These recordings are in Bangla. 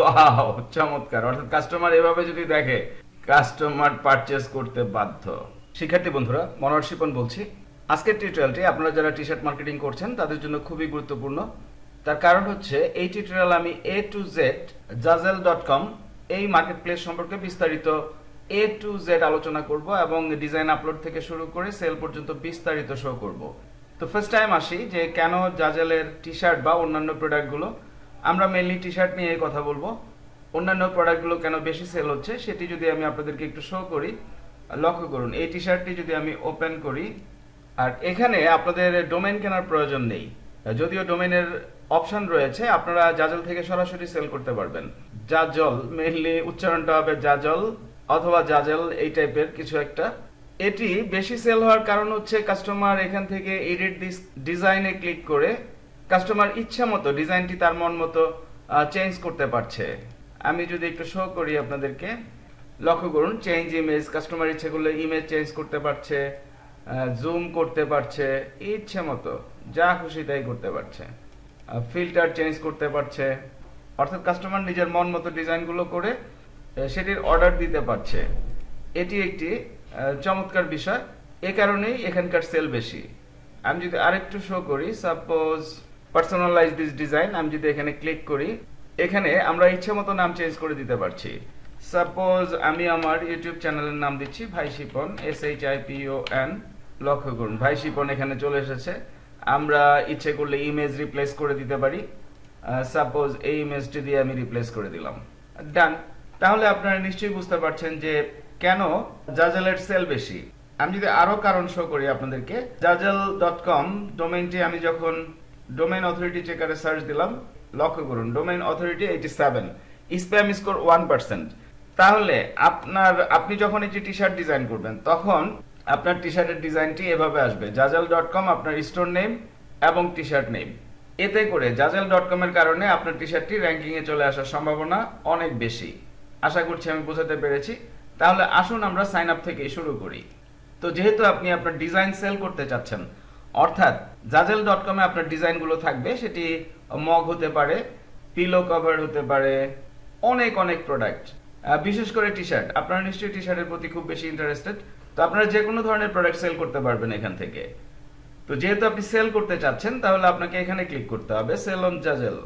ওয়াও চমৎকার। অর্থাৎ কাস্টমার এভাবে যদি দেখে কাস্টমার পারচেজ করতে বাধ্য। শিক্ষার্থী বন্ধুরা, মনোহর শিপন বলছি। আজকের টিউটোরিয়ালটি আপনারা যারা টি শার্ট মার্কেটিং করছেন, তাদের জন্য খুবই গুরুত্বপূর্ণ। তার কারণ হচ্ছে, এই টিউটোরিয়াল আমি A to Z Zazzle dot com এই মার্কেট প্লেস সম্পর্কে বিস্তারিত এ টু জেড আলোচনা করব এবং ডিজাইন আপলোড থেকে শুরু করে সেল পর্যন্ত বিস্তারিত শো করব। তো ফার্স্ট টাইম আসি যে কেন জাজেলের টি শার্ট বা অন্যান্য প্রোডাক্টগুলো আমরা মেনলি টি শার্ট নিয়ে কথা বলব। অন্যান্য প্রোডাক্টগুলো কেন বেশি সেল হচ্ছে, সেটি যদি আমি আপনাদেরকে একটু শো করি, লক্ষ্য করুন, এই টি শার্টটি যদি আমি ওপেন করি, আর এখানে আপনাদের ডোমেন কেনার প্রয়োজন নেই। যদিও ডোমেনের অপশন রয়েছে, আপনারা জাজল থেকে সরাসরি সেল করতে পারবেন। জাজল মেইনলি উচ্চারণটা হবে জাজল অথবা জাজল এই টাইপের কিছু একটা। এটি বেশি সেল হওয়ার কারণ হচ্ছে কাস্টমার এখান থেকে এডিট ডিজাইনে ক্লিক করে কাস্টমার ইচ্ছা মতো ডিজাইনটি তার মন মতো চেঞ্জ করতে পারছে। আমি যদি একটু শো করি আপনাদেরকে, লক্ষ্য করুন চেঞ্জ ইমেজ কাস্টমার ইচ্ছে করলে ইমেজ চেঞ্জ করতে পারছে জুম করতে পারছে, ইচ্ছে মতো, যা খুশি তাই করতে পারছে। ফিল্টার চেঞ্জ করতে পারছে, অর্থাৎ কাস্টমার নিজের মন মতো ডিজাইনগুলো করে সেটির অর্ডার দিতে পারছে। এটি একটি চমৎকার বিষয়, এ কারণেই এখানকার সেল বেশি। আমি যদি আরেকটু শো করি সাপোজ পার্সোনালাইজ দিস ডিজাইন আমি যদি এখানে ক্লিক করি, এখানে আমরা ইচ্ছে মতো নাম চেঞ্জ করে দিতে পারছি। সাপোজ আমি আমার ইউটিউব চ্যানেলের নাম দিচ্ছি, ভাই Shipon S H I P O N লক্ষ্য করুন, ভাই শিপন এখানে চলে এসেছে। আমরা ইচ্ছে করলে ইমেজ রিপ্লেস করে দিতে পারি। সাপোজ এই ইমেজটি দিয়ে আমি রিপ্লেস করে দিলাম। ডান তাহলে আপনারা নিশ্চয়ই বুঝতে পারছেন যে কেন জাজেলের সেল বেশি। আমি যদি আরও কারণ শো করি আপনাদেরকে জাজেল ডট কম ডোমেইনটি আমি যখন ডোমেইন অথরিটি চেকারে সার্চ দিলাম, লক্ষ্য করুন domain authority eighty seven spam score one percent তাহলে আপনার, আপনি যখন একটি টি শার্ট ডিজাইন করবেন, তখন আপনার টি শার্টের ডিজাইনটি এভাবে আসবে জাজাল ডট কম আপনার স্টোর নেম এবং টি শার্ট নেম এতে করে জাজাল ডট কম এর কারণে আপনার টি শার্টটি র্যাঙ্কিং এ চলে আসার সম্ভাবনা অনেক বেশি। আশা করছি আমি বোঝাতে পেরেছি। তাহলে আসুন আমরা সাইন আপ থেকে শুরু করি। তো যেহেতু আপনি আপনার ডিজাইন সেল করতে চাচ্ছেন অর্থাৎ জাজেল ডট কমে আপনার ডিজাইনগুলো থাকবে, সেটি মগ হতে পারে পিলো কভার হতে পারে, অনেক অনেক প্রোডাক্ট বিশেষ করে টি শার্ট আপনারা নিশ্চয়ই টি শার্টের প্রতি খুব বেশি ইন্টারেস্টেড তো আপনারা যে কোনো ধরনের প্রোডাক্ট সেল করতে পারবেন এখান থেকে। তো যেহেতু আপনি সেল করতে চাচ্ছেন, তাহলে আপনাকে এখানে ক্লিক করতে হবে sell on Zazzle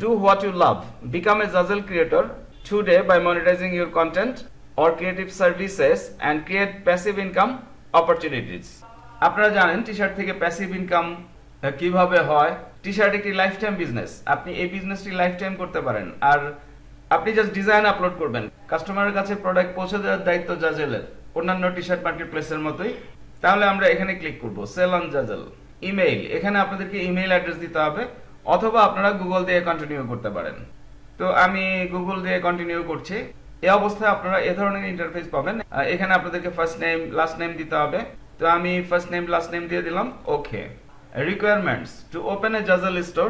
do what you love become a Zazzle creator today by monetizing your content or creative services and create passive income opportunities আপনারা জানেন টি শার্ট থেকে প্যাসিভ ইনকাম কীভাবে হয়? টি শার্ট একটি লাইফ টাইম বিজনেস আপনি এই বিজনেসটি লাইফ টাইম করতে পারেন। আর আপনি জাস্ট ডিজাইন আপলোড করবেন। কাস্টমারের কাছে প্রোডাক্ট পৌঁছে দেওয়ার দায়িত্ব জাজেলের অন্যান্য টি শার্ট মার্কেট প্লেসের মতোই। তাহলে আমরা এখানে ক্লিক করব। সেল অন জাজেল ইমেইল এখানে আপনাদেরকে ইমেইল অ্যাড্রেস দিতে হবে। অথবা আপনারা গুগল দিয়ে কন্টিনিউ করতে পারেন। তো আমি গুগল দিয়ে কন্টিনিউ করছি। এই অবস্থায় আপনারা এ ধরনের ইন্টারফেস পাবেন। এখানে আপনাদেরকে ফার্স্ট নেম লাস্ট নেম দিতে হবে। তো আমি ফার্স্ট নেম লাস্ট নেম দিয়ে দিলাম okay requirements to open a Zazzle store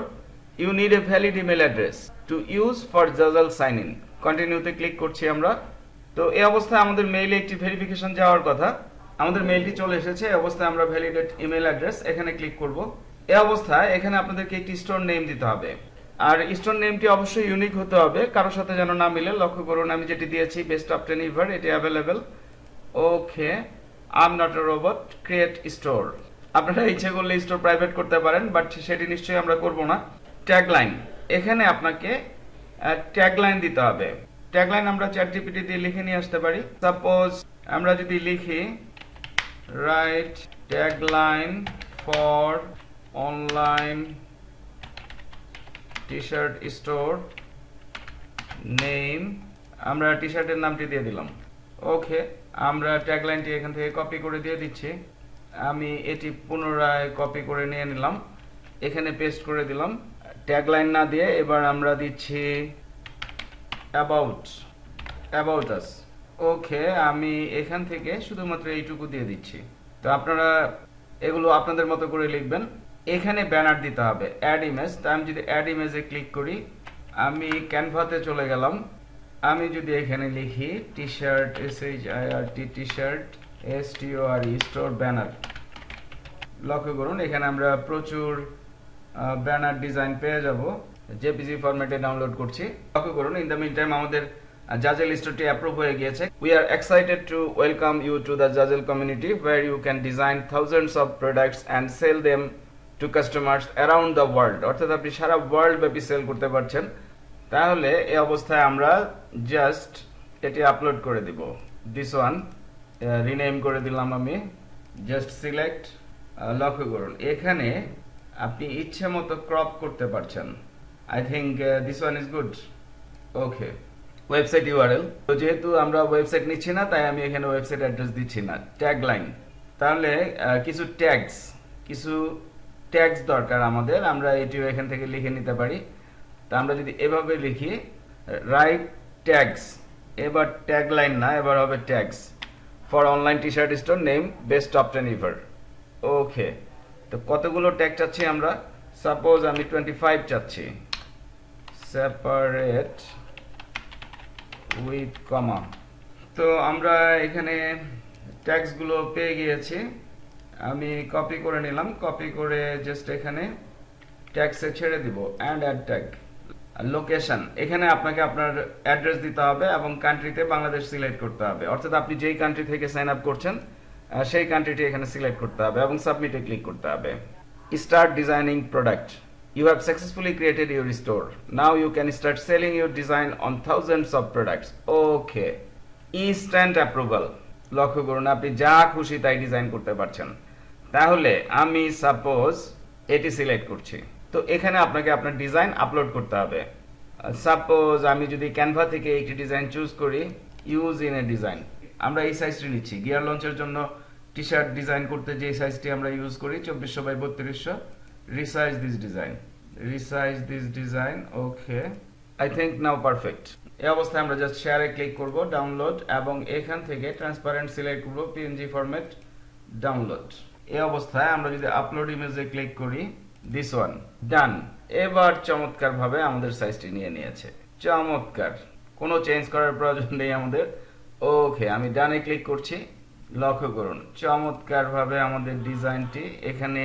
you need a valid email address to use for Zazzle sign in কন্টিনিউতে ক্লিক করছি আমরা। তো এই অবস্থায় আমাদের মেইলে একটি ভেরিফিকেশন যাওয়ার কথা। আমাদের মেইলটি চলে এসেছে, এই অবস্থায় আমরা ভ্যালিডেট ইমেল অ্যাড্রেস এখানে ক্লিক করব। এই অবস্থায় এখানে আপনাদেরকে একটি স্টোর নেম দিতে হবে। আর স্টোর নেমটি অবশ্যই ইউনিক হতে হবে কারোর সাথে যেন না মিলে। লক্ষ্য করুন, আমি যেটি দিয়েছি বেস্ট অফ টেন ইভার এটি available okay am not a robot create store আপনারা ইচ্ছে করলে স্টোর প্রাইভেট করতে পারেন বাট সেটি নিশ্চয়ই আমরা করব না। ট্যাগলাইন এখানে আপনাকে ট্যাগলাইন দিতে হবে। ট্যাগলাইন আমরা চ্যাট জিপিটি দিয়ে লিখে নিয়ে আসতে পারি। সাপোজ আমরা যদি লিখি write tagline for online T shirt store name আমরা টি শার্টের নামটি দিয়ে দিলাম। ওকে আমরা ট্যাগলাইনটি এখান থেকে কপি করে দিয়ে দিচ্ছি। আমি এটি পুনরায় কপি করে নিয়ে নিলাম। এখানে পেস্ট করে দিলাম। ট্যাগলাইন না দিয়ে এবার আমরা দিচ্ছি অ্যাবাউট অ্যাবাউট আস ওকে, আমি এখান থেকে শুধুমাত্র এইটুকু দিয়ে দিচ্ছি। তো আপনারা এগুলো আপনাদের মতো করে লিখবেন। এখানে ব্যানার দিতে হবে অ্যাড ইমেজ তা আমি যদি অ্যাড ইমেজে ক্লিক করি, আমি ক্যানভাতে চলে গেলাম। আমি যদি এখানে লিখি T shirt S H I R T T shirt S T O R store banner লক্ষ্য করুন, এখানে আমরা প্রচুর ব্যানার ডিজাইন পেয়ে যাব। জেপিজি ফরম্যাটে ডাউনলোড করছি। লক্ষ্য করুন ইন দ্য মিন টাইম আমাদের জাজেল স্টোরটি অ্যাপ্রুভ হয়ে গিয়েছে। We are excited to welcome you to the Zazzle community where you can design thousands of products and sell them to customers around the world অর্থাৎ আপনি সারা ওয়ার্ল্ড ব্যাপী সেল করতে পারছেন। তাহলে, এই অবস্থায় আমরা জাস্ট এটি আপলোড করে দিব। দিস ওয়ান রিনেম করে দিলাম আমি। জাস্ট সিলেক্ট লক্ষ্য করুন, এখানে আপনি ইচ্ছে মতো ক্রপ করতে পারছেন। I think this one is good okay website URL তো যেহেতু আমরা ওয়েবসাইট নিচ্ছি না, তাই আমি এখানে ওয়েবসাইট অ্যাড্রেস দিচ্ছি না। ট্যাগ লাইন তাহলে কিছু ট্যাগস কিছু ট্যাগস দরকার আমাদের। আমরা এটিও এখান থেকে লিখে নিতে পারি। তা আমরা যদি এভাবে লিখি রাইট ট্যাগস এবার ট্যাগ লাইন না, এবার হবে tags for online T shirt store name best of ten ever okay তো কতগুলো ট্যাগ চাচ্ছি আমরা? সাপোজ আমি টোয়েন্টি ফাইভ চাচ্ছি। সেপারেট উইথ কমা তো আমরা এখানে ট্যাগসগুলো পেয়ে গিয়েছি। আমি কপি করে নিলাম। কপি করে জাস্ট এখানে ট্যাক্সে ছেড়ে দিব। অ্যান্ড অ্যাড ট্যাগ লোকেশন এখানে আপনাকে আপনার অ্যাড্রেস দিতে হবে এবং কান্ট্রিতে বাংলাদেশ সিলেক্ট করতে হবে অর্থাৎ আপনি যেই কান্ট্রি থেকে সাইন আপ করছেন সেই কান্ট্রিটি এখানে সিলেক্ট করতে হবে এবং সাবমিটে ক্লিক করতে হবে start designing product You have successfully created your store. Now you can start selling your design on thousands of products. Okay. Instant approval. লক্ষ্য করুন, আপনি যা খুশি তাই ডিজাইন করতে পারছেন তাহলে আমি সাপোজ এটি সিলেক্ট করছি তো এখানে আপনাকে আপনার ডিজাইন আপলোড করতে হবে। সাপোজ আমি যদি ক্যানভা থেকে একটি ডিজাইন চুজ করি ইউজ ইন এ ডিজাইন আমরা এই সাইজটি নিচ্ছি। গিয়ার লঞ্চের জন্য টি শার্ট ডিজাইন করতে যে সাইজটি আমরা ইউজ করি, চব্বিশশো বাই বত্রিশশো। resize this design resize this design, okay i think now perfect এই অবস্থায় আমরা জাস্ট শেয়ারে ক্লিক করব ডাউনলোড এবং এখান থেকে ট্রান্সপারেন্ট সিলেক্ট করব পিএনজি ফরম্যাট ডাউনলোড এই অবস্থায় আমরা যদি আপলোড ইমেজে ক্লিক করি দিস ওয়ান ডান এবার চমৎকার ভাবে আমাদের সাইজটি নিয়ে নিয়েছে। চমৎকার। কোনো চেঞ্জ করার প্রয়োজন নেই আমাদের। ওকে আমি ডানে ক্লিক করছি। লক্ষ্য করুন চমৎকার ভাবে আমাদের ডিজাইনটি এখানে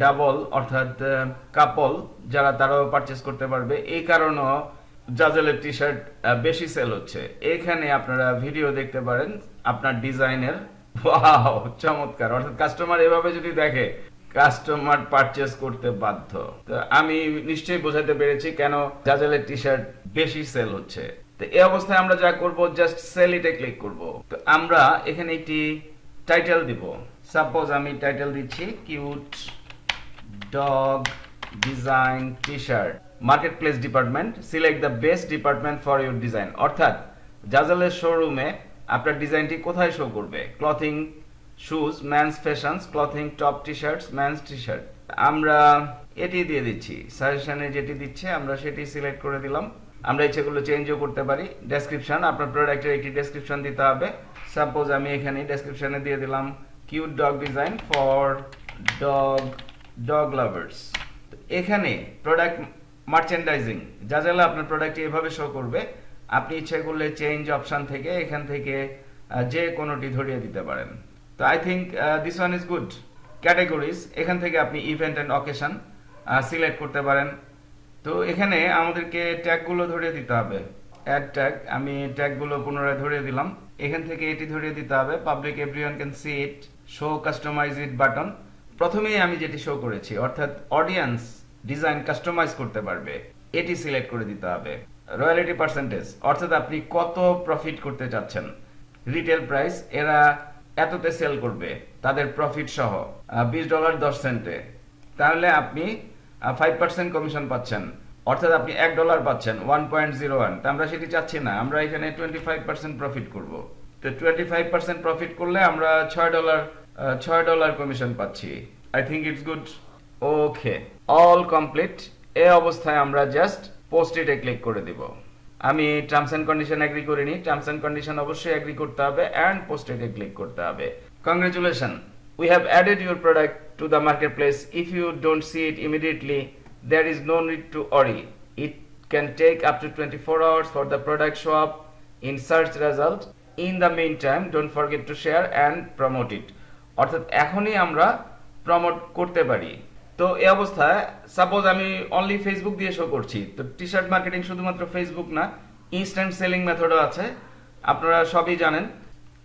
ডাবল অর্থাৎ কাপল যারা তারাও পারচেস করতে পারবে। এই কারণেও জাজেলের টি শার্ট বেশি সেল হচ্ছে। এখানে আপনারা ভিডিও দেখতে পারেন আপনার ডিজাইনের চমৎকার। অর্থাৎ কাস্টমার এভাবে যদি দেখে কাস্টমার পারচেস করতে বাধ্য। তো আমি নিশ্চয়ই বোঝাতে পেরেছি কেন জাজেলের টি শার্ট বেশি সেল হচ্ছে। তো এই অবস্থায় আমরা যা করব জাস্ট সেল ইটে ক্লিক করব। তো আমরা এখানে একটি টাইটেল দিব। সাপোজ আমি টাইটেল দিচ্ছি cute dog design T shirt market place department select the best department for your design অর্থাৎ জাজালের শোরুমে আপনার ডিজাইনটি কোথায় শো করবে? Clothing shoes men's fashions clothing top T shirts men's T shirt আমরা এটি দিয়ে দিচ্ছি সাজেশনে যেটি দিচ্ছে, আমরা সেটি সিলেক্ট করে দিলাম। আমরা ইচ্ছেগুলো চেঞ্জও করতে পারি। ডেসক্রিপশন আপনার প্রোডাক্টের একটি ডেসক্রিপশন দিতে হবে। সাপোজ আমি এখানে ডেসক্রিপশনে দিয়ে দিলাম cute dog design for dog dog lovers এখানে প্রোডাক্ট মার্চেন্ডাইজিং যা যা আপনার প্রোডাক্ট এভাবে শো করবে, আপনি ইচ্ছে করলে চেঞ্জ অপশন থেকে এখান থেকে যে কোনোটি ধরিয়ে দিতে পারেন। তো I think this one is good categories এখান থেকে আপনি ইভেন্ট অ্যান্ড অকেশন সিলেক্ট করতে পারেন। তো এখানে আমাদেরকে ট্যাগগুলো ধরিয়ে দিতে হবে। অ্যাড ট্যাগ আমি ট্যাগগুলো পুনরায় ধরিয়ে দিলাম। এখান থেকে এটি ধরিয়ে দিতে হবে। Public everyone can see it show customize it button প্রথমেই আমি যেটি শো করেছি, অর্থাৎ অডিয়েন্স ডিজাইন কাস্টমাইজ করতে পারবে। এটি সিলেক্ট করে দিতে হবে। রয়্যালিটি পার্সেন্টেজ অর্থাৎ আপনি কত প্রফিট করতে চাচ্ছেন। রিটেল প্রাইস এরা এততে সেল করবে, তাদের প্রফিট সহ বিশ ডলার দশ সেন্টে তাহলে আপনি ফাইভ পার্সেন্ট কমিশন পাচ্ছেন। অর্থাৎ আপনি এক ডলার পাচ্ছেন ওয়ান পয়েন্ট জিরো ওয়ান তা আমরা সেটি চাচ্ছি না, আমরা এখানে টোয়েন্টি ফাইভ পার্সেন্ট প্রফিট করব। তো টোয়েন্টি ফাইভ পার্সেন্ট প্রফিট করলে আমরা ছয় ডলার ছয় ডলার কমিশন পাচ্ছি। I think it's good okay all complete এ অবস্থায় আমরা জাস্ট পোস্ট ইটে ক্লিক করে দিব। আমি টার্মস এন্ড কন্ডিশন এগ্রি করিনি টার্মস এন্ড কন্ডিশন অবশ্যই এগ্রি করতে হবে অ্যান্ড পোস্ট ক্লিক করতে হবে congratulation we have added your product to the marketplace if you don't see it immediately there is no need to worry it can take up to 24 hours for the product show up in search result in the meantime don't forget to share and promote it অর্থাৎ এখনই আমরা প্রমোট করতে পারি তো এই অবস্থায় সাপোজ আমি অনলি ফেসবুক দিয়ে শো করছি, তো টি শার্ট মার্কেটিং শুধুমাত্র ফেসবুক না ইনস্ট্যান্ট সেলিং মেথডও আছে। আপনারা সবই জানেন।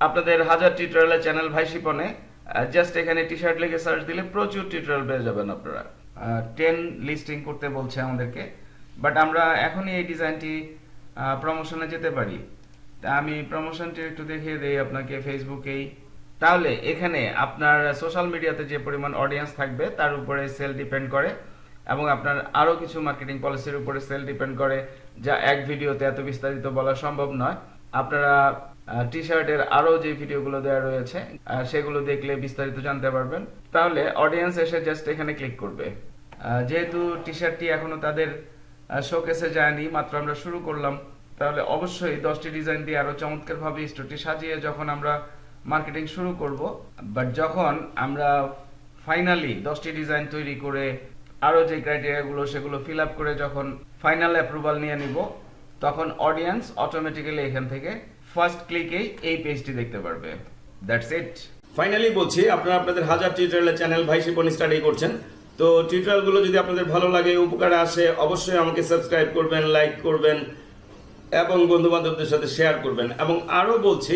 আপনাদের হাজার টিউটোরিয়ালের চ্যানেল ভাই শিপনে জাস্ট এখানে টি শার্ট লিখে সার্চ দিলে প্রচুর টিউটোরিয়াল পেয়ে যাবেন আপনারা। টেন লিস্টিং করতে বলছে আমাদেরকে। বাট আমরা এখনই এই ডিজাইনটি প্রমোশনে যেতে পারি। তা আমি প্রমোশনটি একটু দেখিয়ে দিই আপনাকে ফেসবুকেই তাহলে এখানে আপনার সোশ্যাল মিডিয়াতে যে পরিমাণ অডিয়েন্স থাকবে, তার উপরে সেল ডিপেন্ড করে এবং আপনার আরও কিছু মার্কেটিং পলিসির উপরে সেল ডিপেন্ড করে, যা এক ভিডিওতে এত বিস্তারিত বলা সম্ভব নয়। আপনারা টি শার্টের আরও যে ভিডিওগুলো দেওয়া রয়েছে সেগুলো দেখলে বিস্তারিত জানতে পারবেন। তাহলে অডিয়েন্স এসে জাস্ট এখানে ক্লিক করবে। যেহেতু টি শার্টটি এখনও তাদের শোকেসে যায়নি, মাত্র আমরা শুরু করলাম, তাহলে অবশ্যই দশটি ডিজাইন দিয়ে আরও চমৎকার ভাবে স্টোরটি সাজিয়ে যখন আমরা মার্কেটিং শুরু করব বাট যখন আমরা ফাইনালি দশটি ডিজাইন তৈরি করে আরও যে ক্রাইটেরিয়াগুলো সেগুলো ফিল আপ করে যখন ফাইনাল অ্যাপ্রুভাল নিয়ে নিব, তখন অডিয়েন্স অটোমেটিক্যালি এখান থেকে ফার্স্ট ক্লিকেই এই পেজটি দেখতে পারবে। দ্যাটস ইট ফাইনালি বলছি, আপনারা আপনাদের হাজার টিউটোরিয়ালের চ্যানেল ভাই শিপন স্টাডি করছেন। তো টিউটোরিয়ালগুলো যদি আপনাদের ভালো লাগে, উপকারে আসে, অবশ্যই আমাকে সাবস্ক্রাইব করবেন লাইক করবেন, এবং বন্ধু বান্ধবদের সাথে শেয়ার করবেন। এবং আরও বলছি